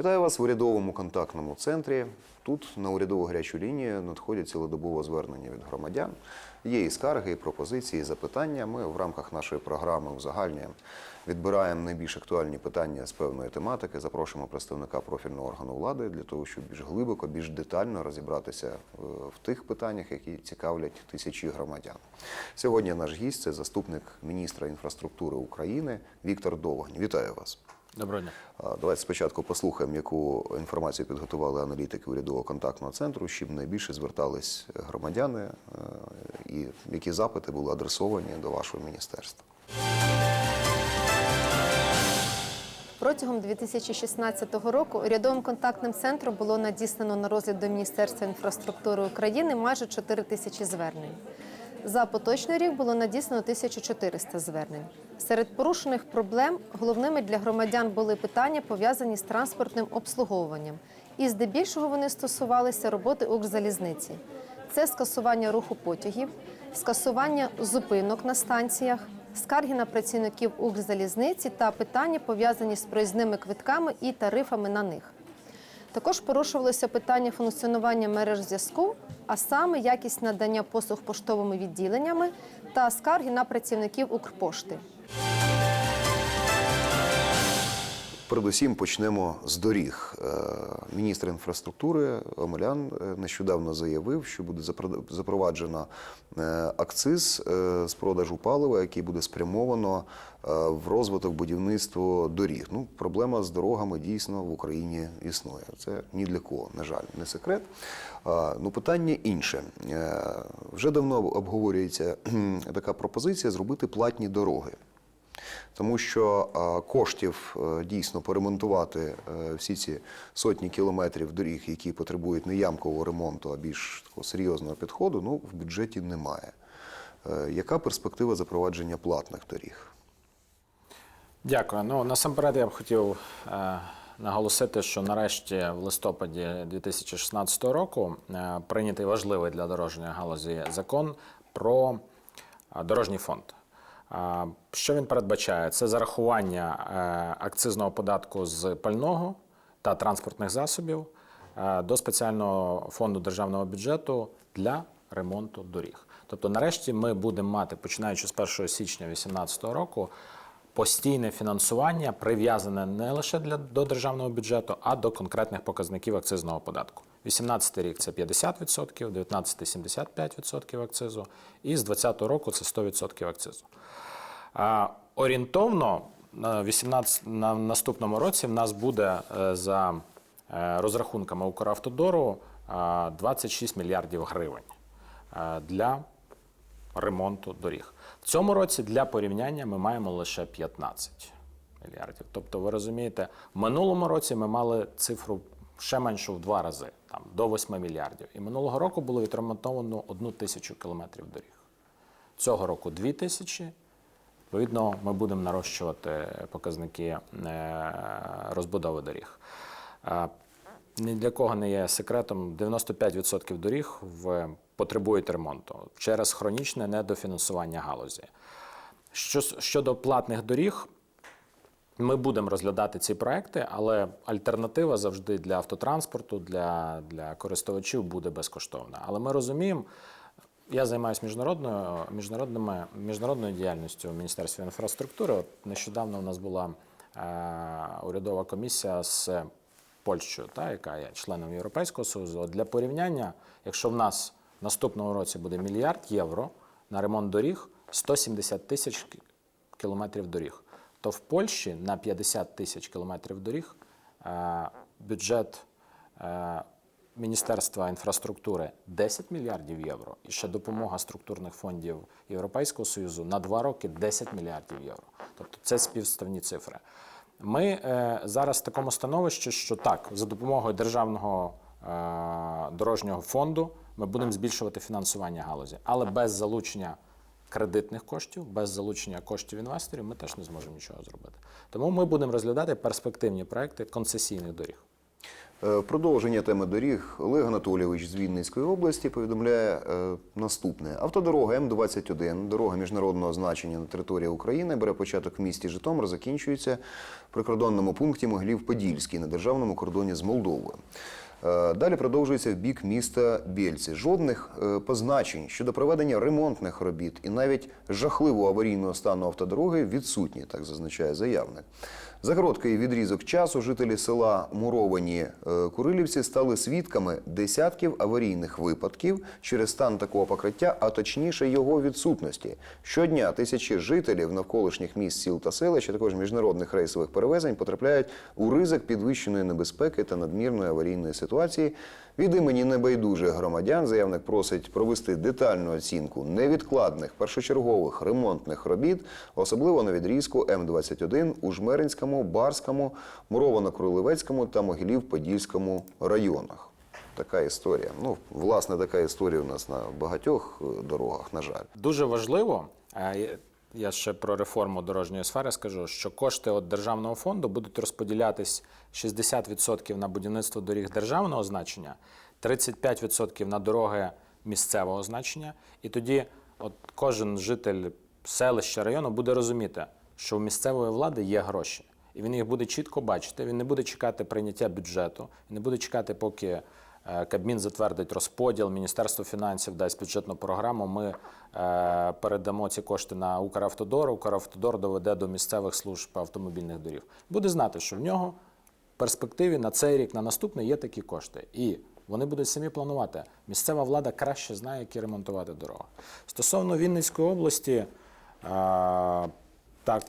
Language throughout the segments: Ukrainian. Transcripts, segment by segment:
Вітаю вас в урядовому контактному центрі. Тут на урядову гарячу лінію надходять цілодобово звернення від громадян. Є і скарги, і пропозиції, і запитання. Ми в рамках нашої програми узагальнюємо, відбираємо найбільш актуальні питання з певної тематики. Запрошуємо представника профільного органу влади для того, щоб більш глибоко, більш детально розібратися е, в тих питаннях, які цікавлять тисячі громадян. Сьогодні наш гість це заступник міністра інфраструктури України Віктор Довгань. Вітаю вас. Доброго дня. Давайте спочатку послухаємо, яку інформацію підготували аналітики урядового контактного центру, з чим найбільше звертались громадяни е, і які запити були адресовані до вашого міністерства. Протягом 2016 року урядовим контактним центром було надіслано на розгляд до Міністерства інфраструктури України майже 4 тисячі звернень. За поточний рік було надіслано 1400 звернень. Серед порушених проблем головними для громадян були питання, пов'язані з транспортним обслуговуванням. І здебільшого вони стосувалися роботи Укрзалізниці. Це скасування руху потягів, скасування зупинок на станціях, скарги на працівників Укрзалізниці та питання, пов'язані з проїзними квитками і тарифами на них. Також порушувалося питання функціонування мереж зв'язку, а саме якість надання послуг поштовими відділеннями та скарги на працівників Укрпошти. Передусім почнемо з доріг. Е, Міністр інфраструктури Омелян е, нещодавно заявив, що буде запро- запроваджено е, акциз з продажу палива, який буде спрямовано в розвиток будівництва доріг. Ну, проблема з дорогами дійсно в Україні існує. Це ні для кого, на жаль, не секрет. Ну, питання інше. Вже давно обговорюється така пропозиція зробити платні дороги. Тому що коштів е, дійсно поремонтувати е, всі ці сотні кілометрів доріг, які потребують не ямкового ремонту, а більш такого серйозного підходу, ну в бюджеті немає. Е, Яка перспектива запровадження платних доріг? Дякую. Ну насамперед я б хотів наголосити, що нарешті в листопаді 2016 року прийнятий важливий для дорожньої галузі закон про дорожній фонд. Що він передбачає? Це зарахування е, акцизного податку з пального та транспортних засобів е, до спеціального фонду державного бюджету для ремонту доріг. Тобто, нарешті, ми будемо мати, починаючи з 1 січня 2018 року, постійне фінансування прив'язане не лише для, до державного бюджету, а до конкретних показників акцизного податку. 18 рік це 50%, 19 75% акцизу, і з 20 року це 100% акцизу. А, орієнтовно на 18, на наступному році в нас буде е, за е, розрахунками Укравтодору е, 26 мільярдів гривень е, для ремонту доріг. В цьому році для порівняння ми маємо лише 15 мільярдів. Тобто, ви розумієте, в минулому році ми мали цифру ще меншу в два рази, там до 8 мільярдів. І минулого року було відремонтовано одну тисячу кілометрів доріг. Цього року 2 тисячі. Відповідно, ми будемо нарощувати показники е, розбудови доріг. Е, Ні для кого не є секретом, 95% доріг потребують ремонту через хронічне недофінансування галузі. Щодо платних доріг, ми будемо розглядати ці проекти, але альтернатива завжди для автотранспорту, для, для користувачів буде безкоштовна. Але ми розуміємо, я займаюся міжнародною, міжнародними, міжнародною діяльністю в Міністерстві інфраструктури. От нещодавно у нас була е, урядова комісія з Польщею, та, яка є членом Європейського Союзу. От Для порівняння, якщо в нас в наступному році буде мільярд євро на ремонт доріг, 170 тисяч кілометрів доріг, то в Польщі на 50 тисяч кілометрів доріг е, бюджет е, Міністерства інфраструктури 10 мільярдів євро, і ще допомога структурних фондів Європейського Союзу на два роки 10 мільярдів євро. Тобто це співставні цифри. Ми е, зараз в такому становищі, що так, за допомогою державного дорожнього фонду ми будемо збільшувати фінансування галузі, але без залучення кредитних коштів, без залучення коштів інвесторів ми теж не зможемо нічого зробити. Тому ми будемо розглядати перспективні проекти концесійних доріг. Е, Продовження теми доріг Олег Анатолійович з Вінницької області повідомляє е, наступне: автодорога М21, дорога міжнародного значення на території України, бере початок в місті Житомир, закінчується в прикордонному пункті Могилів-Подільський на державному кордоні з Молдовою. Е, Далі продовжується в бік міста Бєльці. Жодних е, позначень щодо проведення ремонтних робіт і навіть жахливого аварійного стану автодороги відсутні, так зазначає заявник. За короткий відрізок часу жителі села Муровані е, Курилівці стали свідками десятків аварійних випадків через стан такого покриття, а точніше його відсутності. Щодня тисячі жителів навколишніх міст, сіл та селищ, а також міжнародних рейсових перевезень потрапляють у ризик підвищеної небезпеки та надмірної аварійної ситуації. Від імені небайдужих громадян заявник просить провести детальну оцінку невідкладних першочергових ремонтних робіт, особливо на відрізку М21 у Жмеринському, Барському, Муровано-Кролевецькому та Могилів-Подільському районах. Така історія. Ну, власне, така історія у нас на багатьох е, дорогах, на жаль. Дуже важливо, е, я- ще про реформу дорожньої сфери скажу, що кошти від державного фонду будуть розподілятись 60% на будівництво доріг державного значення, 35% на дороги місцевого значення. І тоді от кожен житель селища району буде розуміти, що у місцевої влади є гроші. І він їх буде чітко бачити. Він не буде чекати прийняття бюджету, він не буде чекати, поки Кабмін затвердить розподіл, Міністерство фінансів дасть бюджетну програму. Ми е, передамо ці кошти на Укравтодор. Укравтодор доведе до місцевих служб автомобільних доріг. Буде знати, що в нього в перспективі на цей рік, на наступний є такі кошти. І вони будуть самі планувати. Місцева влада краще знає, які ремонтувати дороги. Стосовно Вінницької області, е, так,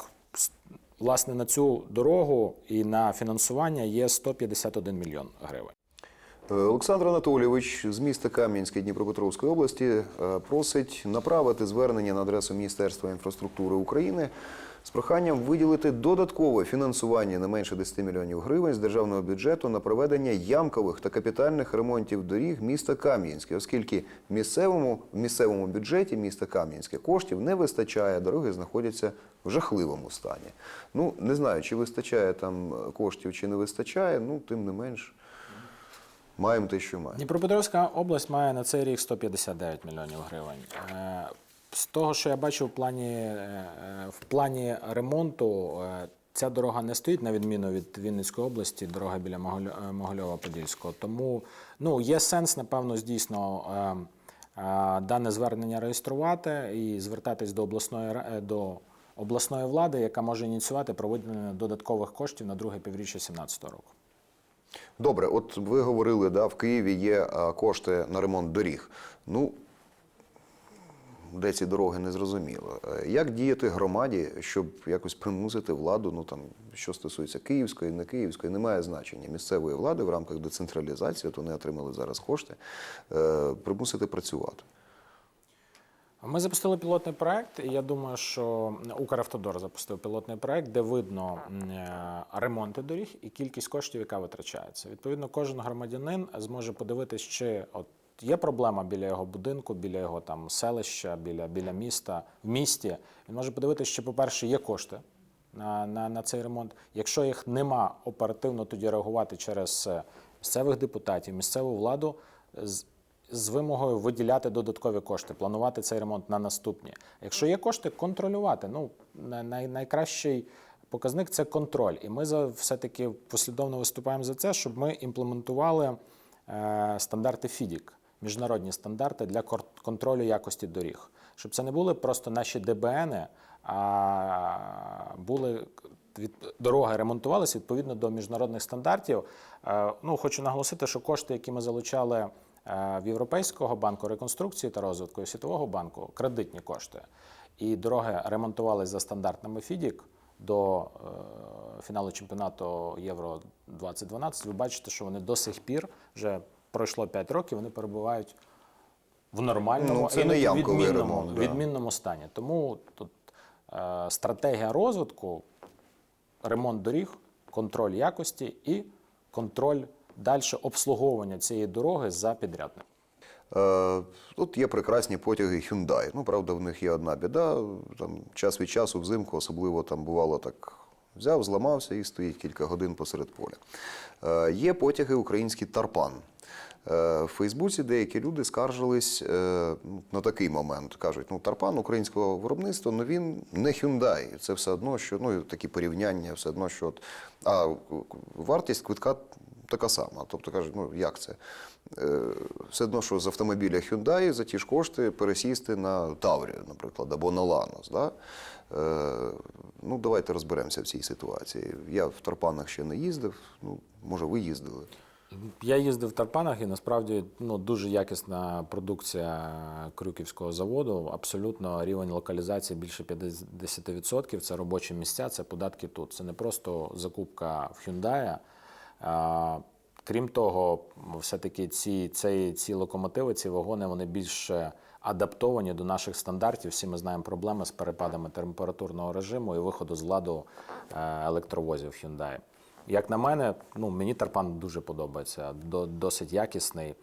власне, на цю дорогу і на фінансування є 151 мільйон гривень. Олександр Анатолійович з міста Кам'янське Дніпропетровської області е, просить направити звернення на адресу Міністерства інфраструктури України з проханням виділити додаткове фінансування не менше 10 мільйонів гривень з державного бюджету на проведення ямкових та капітальних ремонтів доріг міста Кам'янське, оскільки в місцевому, в місцевому бюджеті міста Кам'янське коштів не вистачає, дороги знаходяться в жахливому стані. Ну не знаю, чи вистачає там коштів, чи не вистачає. Ну тим не менш. Маємо те, що маємо. Дніпропетровська область має на цей рік 159 мільйонів гривень. Е, З того, що я бачу в плані, е, е, в плані ремонту, ця дорога не стоїть на відміну від Вінницької області, дорога біля Могиль- Могильова-Подільського. Тому ну, є сенс, напевно, дійсно е, дане звернення реєструвати і звертатись до обласної до обласної влади, яка може ініціювати проведення додаткових коштів на друге півріччя 2017 року. Добре, от ви говорили, да, в Києві є кошти на ремонт доріг. Ну, де ці дороги не зрозуміло. Е, Як діяти громаді, щоб якось примусити владу, ну там, що стосується Київської, не Київської, немає значення місцевої влади в рамках децентралізації, от вони отримали зараз кошти, е, примусити працювати. Ми запустили пілотний проект, і я думаю, що Укравтодор запустив пілотний проект, де видно е, ремонти доріг і кількість коштів, яка витрачається. Відповідно, кожен громадянин зможе подивитись, чи от є проблема біля його будинку, біля його там селища, біля, біля міста, в місті. Він може подивитися, чи, по-перше, є кошти на, на, на цей ремонт. Якщо їх нема, оперативно тоді реагувати через е, місцевих депутатів, місцеву владу. З- вимогою виділяти додаткові кошти, планувати цей ремонт на наступні. Якщо є кошти, контролювати. Ну, най- най- найкращий показник це контроль. І ми за все-таки послідовно виступаємо за це, щоб ми імплементували е, стандарти ФІДІК, міжнародні стандарти для контролю якості доріг. Щоб це не були просто наші ДБНи, а були від дороги ремонтувалися відповідно до міжнародних стандартів. Е, Ну, хочу наголосити, що кошти, які ми залучали в Європейського банку реконструкції та розвитку і Світового банку, кредитні кошти, і дороги ремонтувалися за стандартами ФІДІК до е, фіналу чемпіонату Євро 2012. Ви бачите, що вони до сих пір вже пройшло 5 років, вони перебувають в нормальному Ну, це не відмінному, ремонт, да. відмінному стані. Тому тут е, стратегія розвитку, ремонт доріг, контроль якості і контроль далі обслуговування цієї дороги за підрядником. Е, Тут є прекрасні потяги Hyundai. Ну, правда, в них є одна біда. Там час від часу взимку, особливо там бувало так Взяв, зламався і стоїть кілька годин посеред поля. Е, Є потяги український тарпан. Е, В Фейсбуці деякі люди скаржились е, ну, на такий момент. Кажуть, ну тарпан українського виробництва, ну він не Hyundai. Це все одно, що ну такі порівняння, все одно, що от, а вартість квитка така сама. Тобто кажуть, ну як це? Е, Все одно, що з автомобіля Hyundai за ті ж кошти пересісти на Таврію, наприклад, або на Ланос. Да? Е, Ну, давайте розберемося в цій ситуації. Я в Тарпанах ще не їздив. Ну, може, ви їздили. Я їздив в Тарпанах і насправді ну, дуже якісна продукція Крюківського заводу. Абсолютно рівень локалізації більше 50%. Це робочі місця, це податки тут. Це не просто закупка в Hyundai. Крім того, все-таки ці, ці, ці локомотиви, ці вагони, вони більш адаптовані до наших стандартів. Всі ми знаємо проблеми з перепадами температурного режиму і виходу з ладу е, електровозів Hyundai. Як на мене, ну мені Тарпан дуже подобається, досить якісний.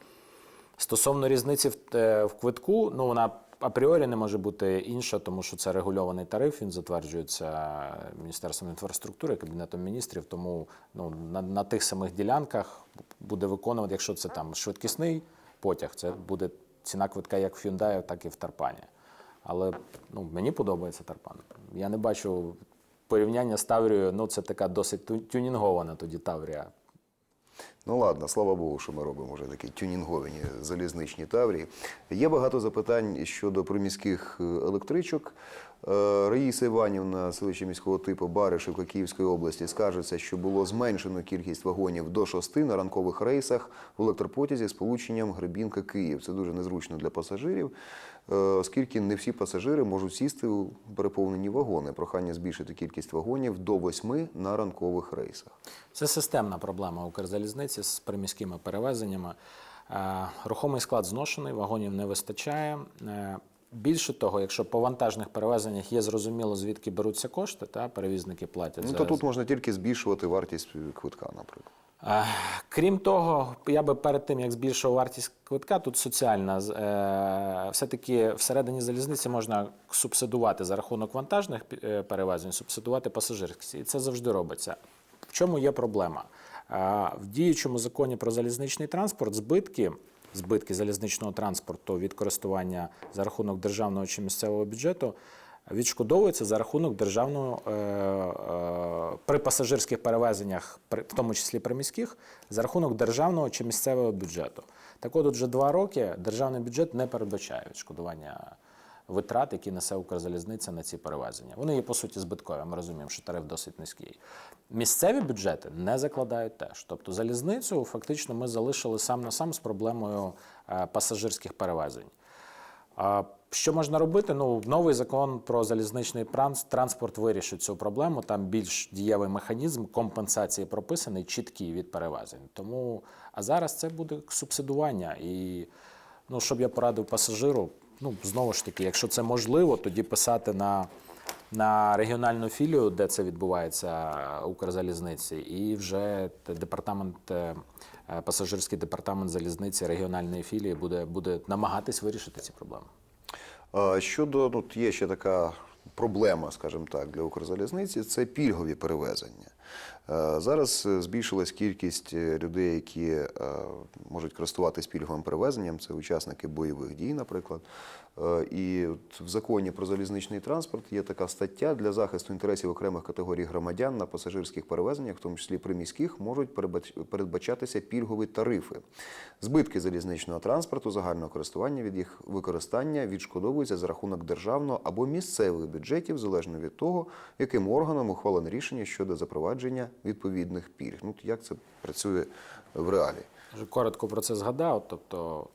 Стосовно різниці в, е, в квитку, ну вона апріорі не може бути інша, тому що це регульований тариф. Він затверджується Міністерством інфраструктури, Кабінетом міністрів. Тому ну, на, на тих самих ділянках буде виконувати, якщо це там швидкісний потяг, це буде ціна квитка як в Hyundai, так і в Тарпані. Але ну, мені подобається Тарпан. Я не бачу порівняння з Таврією. Ну, це така досить тюнінгована тоді Таврія. Ну ладно, слава Богу, що ми робимо вже такі тюнінговані залізничні таврії. Є багато запитань щодо приміських е, електричок. Е, Раїса Іванівна, селище міського типу Баришівка Київської області, скаржиться, що було зменшено кількість вагонів до шости на ранкових рейсах в електропотязі з полученням Гребінка Київ. Це дуже незручно для пасажирів, оскільки не всі пасажири можуть сісти у переповнені вагони. Прохання збільшити кількість вагонів до восьми на ранкових рейсах. Це системна проблема Укрзалізниці з приміськими перевезеннями. Е, Рухомий склад зношений, вагонів не вистачає. Е, Більше того, якщо по вантажних перевезеннях є зрозуміло, звідки беруться кошти, та перевізники платять. Ну за- то тут можна тільки збільшувати вартість квитка, наприклад. Крім того, я би перед тим як збільшував вартість квитка, тут соціальна е, все-таки всередині залізниці можна субсидувати за рахунок вантажних е, перевезень, субсидувати пасажирські. І це завжди робиться. В чому є проблема? В діючому законі про залізничний транспорт збитки. Збитки залізничного транспорту від користування за рахунок державного чи місцевого бюджету відшкодовуються за рахунок державного е, е, при пасажирських перевезеннях, в тому числі приміських, за рахунок державного чи місцевого бюджету. Так от, от вже два роки державний бюджет не передбачає відшкодування витрат, які несе Укрзалізниця на ці перевезення. Вони є по суті збиткові. Ми розуміємо, що тариф досить низький. Місцеві бюджети не закладають теж. Тобто залізницю фактично ми залишили сам на сам з проблемою е, пасажирських перевезень. Що можна робити? Ну, новий закон про залізничний транс- транспорт вирішить цю проблему. Там більш дієвий механізм компенсації прописаний, чіткий від перевезень. Тому, а зараз це буде субсидування. І ну, щоб я порадив пасажиру, ну знову ж таки, якщо це можливо, тоді писати на, на регіональну філію, де це відбувається Укрзалізниці, і вже департамент. е, е, Пасажирський департамент залізниці регіональної філії буде, буде намагатись вирішити ці проблеми. Щодо ну, є ще така проблема, скажімо так, для Укрзалізниці це пільгові перевезення. Е, Зараз е, збільшилась кількість е, людей, які можуть користуватись пільговим перевезенням. Це учасники бойових дій, наприклад. І в законі про залізничний транспорт є така стаття для захисту інтересів окремих категорій громадян на пасажирських перевезеннях, в тому числі приміських, можуть передбач- передбачатися пільгові тарифи. Збитки залізничного транспорту загального користування від їх використання відшкодовуються за рахунок державного або місцевих бюджетів, залежно від того, яким органом ухвалене рішення щодо запровадження відповідних пільг. Ну, як це працює в реалі? Коротко про це згадав. Тобто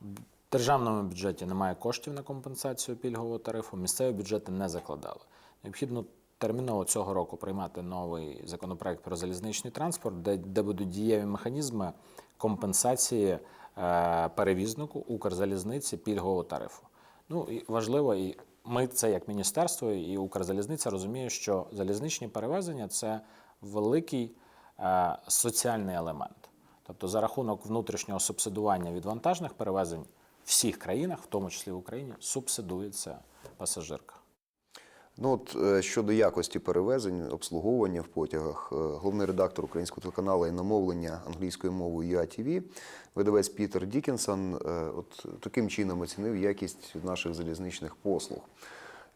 в державному бюджеті немає коштів на компенсацію пільгового тарифу, місцеві бюджети не закладали. Необхідно терміново цього року приймати новий законопроект про залізничний транспорт, де, де будуть дієві механізми компенсації е, перевізнику Укрзалізниці пільгового тарифу. Ну і важливо, і ми це як міністерство і Укрзалізниця розуміє, що залізничні перевезення це великий е, соціальний елемент. Тобто за рахунок внутрішнього субсидування від вантажних перевезень в всіх країнах, в тому числі в Україні, субсидується пасажирка. Ну от е, щодо якості перевезень, обслуговування в потягах, е, головний редактор українського телеканалу і намовлення англійською мовою UATV, видавець Пітер Дікінсон, от таким чином оцінив якість наших залізничних послуг.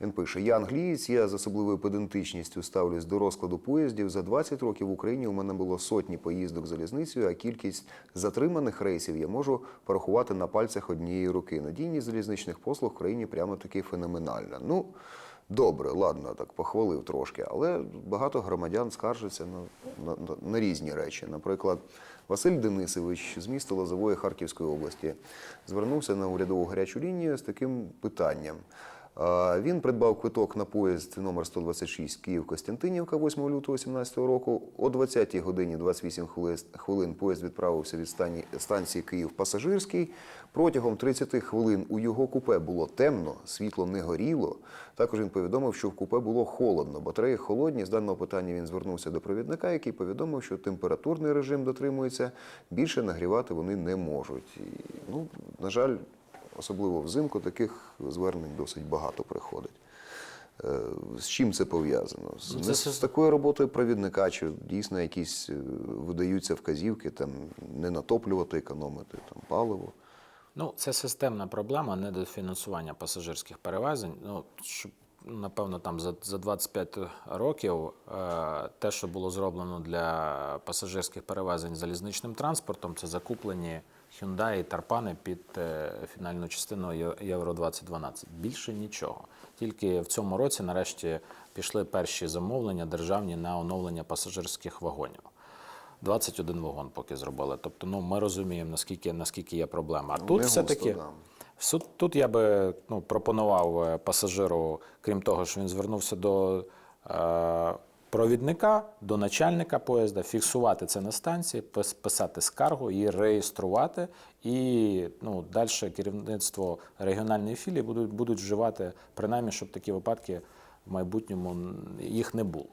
Він пише: Я англієць, я з особливою педантичністю ставлюсь до розкладу поїздів. За 20 років в Україні у мене було сотні поїздок залізницею, а кількість затриманих рейсів я можу порахувати на пальцях однієї руки. Надійність залізничних послуг в країні прямо таки феноменальна. Ну, добре, ладно, так похвалив трошки, але багато громадян скаржаться на, на, на, на різні речі. Наприклад, Василь Денисович з міста Лозової Харківської області звернувся на урядову гарячу лінію з таким питанням. Він придбав квиток на поїзд номер 126 Київ-Костянтинівка 8 лютого 2017 року. О 20 годині 28 хвили- хвилин поїзд відправився від станції Київ Пасажирський. Протягом 30 хвилин у його купе було темно, світло не горіло. Також він повідомив, що в купе було холодно, батареї холодні. З даного питання він звернувся до провідника, який повідомив, що температурний режим дотримується, більше нагрівати вони не можуть. І, ну, на жаль, особливо взимку таких звернень досить багато приходить. Е, З чим це пов'язано? З, Ну, це з, такою роботою провідника, чи дійсно якісь е, видаються вказівки, там не натоплювати, економити там паливо. Ну, це системна проблема недофінансування пасажирських перевезень. Ну, щоб, напевно, там за, за 25 років е, те, що було зроблено для пасажирських перевезень залізничним транспортом, це закуплені Hyundai і Тарпани під е, фінальну частину Євро 2012. Більше нічого. Тільки в цьому році, нарешті, пішли перші замовлення державні на оновлення пасажирських вагонів. 21 вагон поки зробили. Тобто, ну ми розуміємо, наскільки, наскільки є проблема. А Ну, тут все-таки. Тут я би ну, пропонував е, пасажиру, крім того, що він звернувся до е, провідника, до начальника поїзда, фіксувати це на станції, пис- писати скаргу, її реєструвати, і ну, далі керівництво регіональної філії будуть, будуть вживати, принаймні, щоб такі випадки в майбутньому їх не було.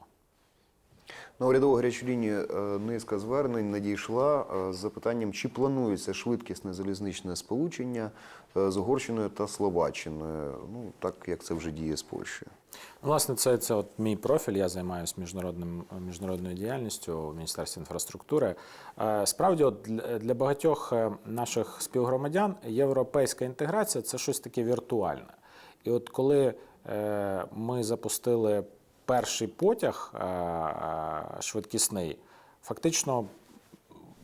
На урядову гарячу лінію е, низка звернень надійшла е, з запитанням, чи планується швидкісне залізничне сполучення е, з Угорщиною та Словаччиною, ну так як це вже діє з Польщею. Власне, це, це от мій профіль. Я займаюся міжнародним міжнародною діяльністю в Міністерстві інфраструктури. Справді, от для, багатьох наших співгромадян європейська інтеграція це щось таке віртуальне. І от коли ми запустили перший потяг е, е, швидкісний, фактично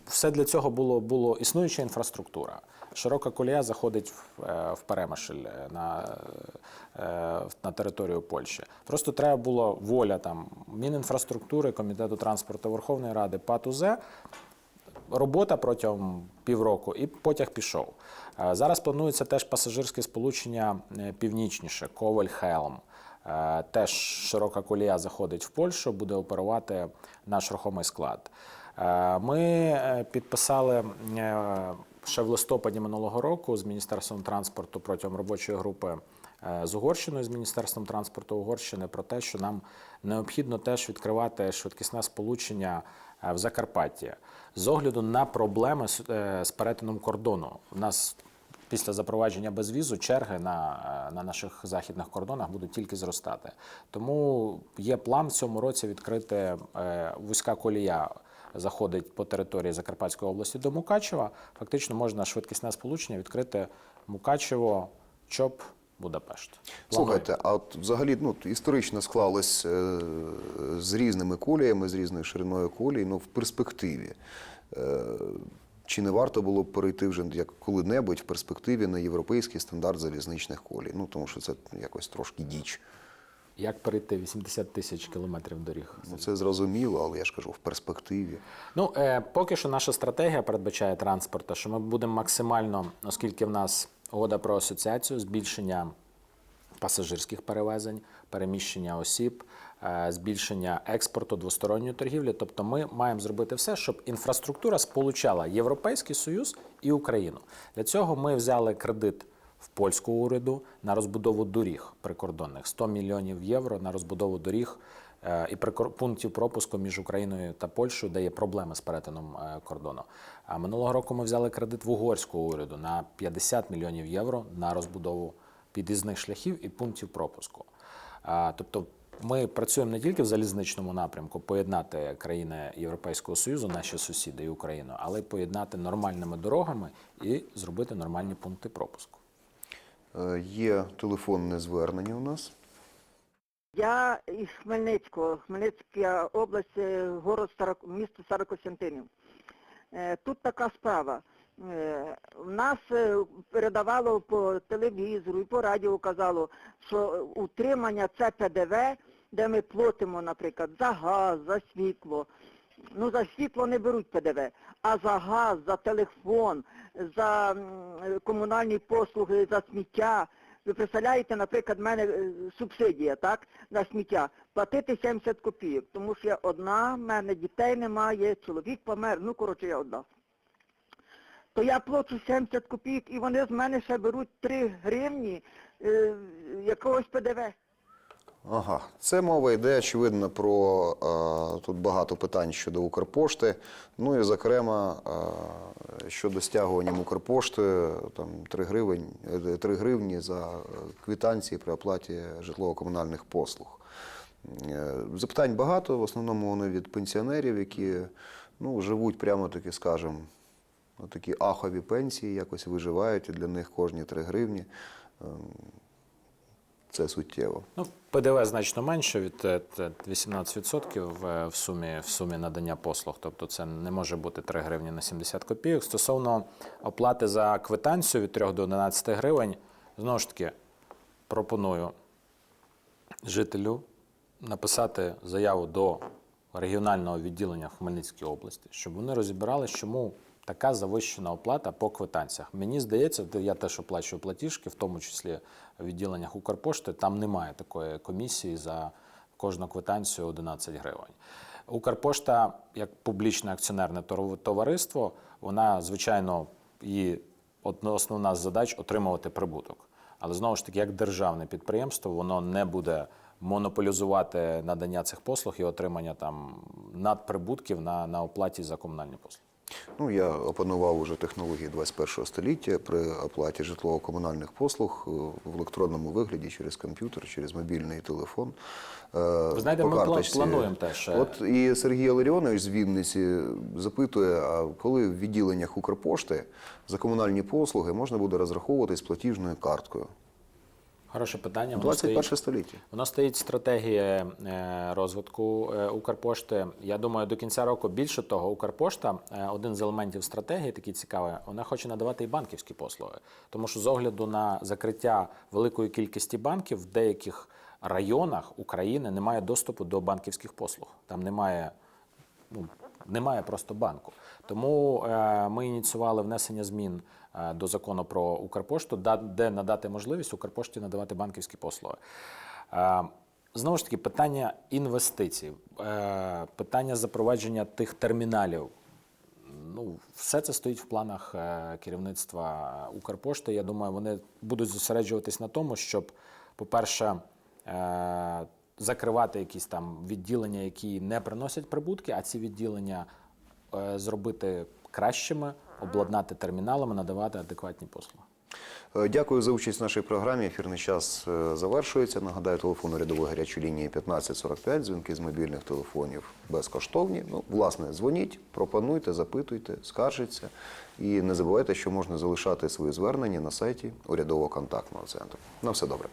все для цього було, було існуюча інфраструктура. Широка колія заходить в, е, в Перемишль на, на територію Польщі. Просто треба було воля там Мінінфраструктури, Комітету транспорту Верховної Ради, ПАТУЗ, робота протягом півроку, і потяг пішов. Зараз планується теж пасажирське сполучення північніше, Коваль-Хелм. Е, Теж широка колія заходить в Польщу, буде оперувати наш рухомий склад. Е, Ми е, підписали ще в листопаді минулого року з Міністерством транспорту протягом робочої групи з Угорщиною, з Міністерством транспорту Угорщини про те, що нам необхідно теж відкривати швидкісне сполучення в Закарпатті з огляду на проблеми з перетином кордону. У нас після запровадження безвізу черги на, е, на наших західних кордонах будуть тільки зростати. Тому є план в цьому році відкрити е, вузька колія. Заходить по території Закарпатської області до Мукачева. Фактично можна швидкісне сполучення відкрити Мукачево, Чоп, Будапешт. Слухайте, а от взагалі ну, історично склалось е, з різними коліями, з різною шириною колій, ну в перспективі. Е, чи не варто було б перейти вже як коли-небудь в перспективі на європейський стандарт залізничних колій? Ну тому що це якось трошки діч. Як перейти 80 тисяч кілометрів доріг? Ну це зрозуміло, але я ж кажу, в перспективі. Ну, е, поки що наша стратегія передбачає транспорту, що ми будемо максимально, оскільки в нас угода про асоціацію, збільшення пасажирських перевезень, переміщення осіб, збільшення експорту, двосторонньої торгівлі. Тобто ми маємо зробити все, щоб інфраструктура сполучала Європейський Союз і Україну. Для цього ми взяли кредит в польського уряду на розбудову доріг прикордонних 100 мільйонів євро на розбудову доріг е, і пунктів пропуску між Україною та Польщею, де є проблеми з перетином е, кордону. А минулого року ми взяли кредит в угорського уряду на 50 мільйонів євро на розбудову під'їзних шляхів і пунктів пропуску. Тобто ми працюємо не тільки в залізничному напрямку, поєднати країни Європейського Союзу, наші сусіди і Україну, але й поєднати нормальними дорогами і зробити нормальні пункти пропуску. Е, Є телефонне звернення у нас. Я із Хмельницького, Хмельницька область, е, город Старо... місто Старокостянтинів. Е, Тут така справа. В нас передавало по телевізору і по радіо казало, що утримання це ПДВ, де ми платимо, наприклад, за газ, за світло. Ну, за світло не беруть ПДВ, а за газ, за телефон, за комунальні послуги, за сміття. Ви представляєте, наприклад, в мене е, субсидія, так, на сміття, платити 70 копійок, тому що я одна, в мене дітей немає, чоловік помер, ну, коротше, я одна. То я плачу 70 копійок, і вони з мене ще беруть 3 гривні е, якогось ПДВ. Ага, це мова йде, очевидно, про е, тут багато питань щодо Укрпошти. Ну і зокрема е, щодо стягуванням Укрпошти там 3 гривень, е, 3 гривні за е, квитанції при оплаті житлово-комунальних послуг. Е, Запитань багато, в основному вони від пенсіонерів, які ну, живуть прямо таки, скажімо, такі ахові пенсії, якось виживають, і для них кожні 3 гривні. Е, Це суттєво. Ну, ПДВ значно менше від е, 18% в- сумі, в сумі надання послуг. Тобто це не може бути 3 гривні на 70 копійок. Стосовно оплати за квитанцію від 3 до 11 гривень, знову ж таки, пропоную жителю написати заяву до регіонального відділення в Хмельницькій області, щоб вони розібралися, чому така завищена оплата по квитанціях. Мені здається, я теж оплачую платіжки, в тому числі в відділеннях Укрпошти, там немає такої комісії за кожну квитанцію 11 гривень. Укрпошта, як публічне акціонерне товариство, вона, звичайно, її основна з задач отримувати прибуток. Але знову ж таки, як державне підприємство, воно не буде монополізувати надання цих послуг і отримання там надприбутків на, на оплаті за комунальні послуги. Ну, я опанував уже технології 21 століття при оплаті житлово-комунальних послуг е, в електронному вигляді через комп'ютер, через мобільний телефон. Ви знаєте, ми пла- плануємо теж, е, От і Сергій Ларіонович з Вінниці запитує, а коли в відділеннях Укрпошти за комунальні послуги можна буде розраховуватись платіжною карткою? Хороше питання. Воно 21 стоїть, століття. воно стоїть стратегія е, розвитку е, Укрпошти. Я думаю, до кінця року більше того, Укрпошта е, один з елементів стратегії, такий цікавий, вона хоче надавати і банківські послуги. Тому що з огляду на закриття великої кількості банків в деяких районах України немає доступу до банківських послуг. Там немає ну, немає просто банку. Тому е, ми ініціювали внесення змін до закону про Укрпошту, де надати можливість Укрпошті надавати банківські послуги. Е, знову ж таки, питання інвестицій, е, питання запровадження тих терміналів. Ну, все це стоїть в планах е, керівництва Укрпошти. Я думаю, вони будуть зосереджуватись на тому, щоб, по-перше, е, закривати якісь там відділення, які не приносять прибутки, а ці відділення е, зробити кращими, обладнати терміналами, надавати адекватні послуги. Е, Дякую за участь в нашій програмі. Ефірний час е, завершується. Нагадаю, телефон урядової гарячої лінії 1545. Дзвінки з мобільних телефонів безкоштовні. Ну, власне, дзвоніть, пропонуйте, запитуйте, скаржіться. І не забувайте, що можна залишати свої звернення на сайті урядового контактного центру. На все добре.